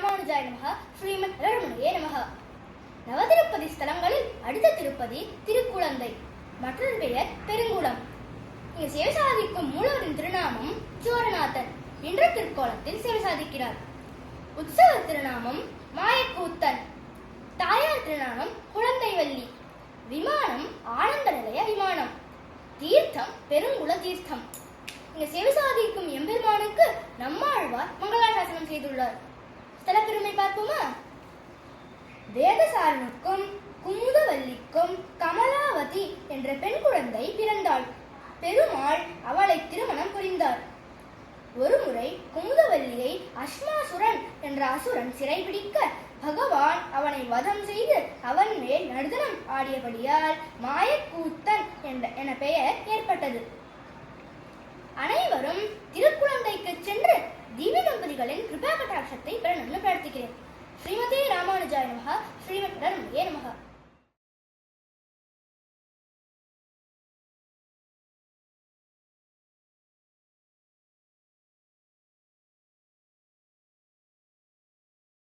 ராமானுஜாய நமக ஸ்ரீமத் ரமணையே நமக. நவதிருப்பதி ஸ்தலங்களில் அடுத்த திருப்பதி திருக்குழந்தை. மற்றொரு பெயர் பெருங்குளம். இங்கு சேவை சாதிக்கும் மூலவரின் திருநாமம் ஜோரநாதன் என்ற திருக்கோலத்தில் சேவை சாதிக்கிறார். உற்சவ திருநாமம் மாயக்கூத்தன். தாயார் திருநாமம் குழந்தைவல்லி விமானம் ஆனந்த நிலைய விமானம். தீர்த்தம் பெருங்குள தீர்த்தம். இங்க சேவை சாதிக்கும் எம்பெருமானுக்கு நம்மாழ்வார் மங்களாசாசனம் செய்துள்ளார். ஸ்தல பார்ப்போமா? வேதசாரனுக்கும் குமுதவல்லிக்கும் கமலாவதி என்ற பெண் குழந்தை பிறந்தாள். பெருமாள் அவளை திருமணம் புரிந்தார். ஒருமுறை குமுதவல்லியை அஸ்மாசுரன் என்ற அசுரன் சிறைபிடிக்க பகவான் அவனை வதம் செய்து அவன் மேல் நடுதனம் ஆடியபடியால் மாயக்கூத்தன் என்ற என பெயர் ஏற்பட்டது. கிருபா கட்டாட்சத்தை பெறணும்னு பிரார்த்திக்கிறேன். ஸ்ரீமதே ராமானுஜாய நமகா ஸ்ரீமத் ரமணியே நமகா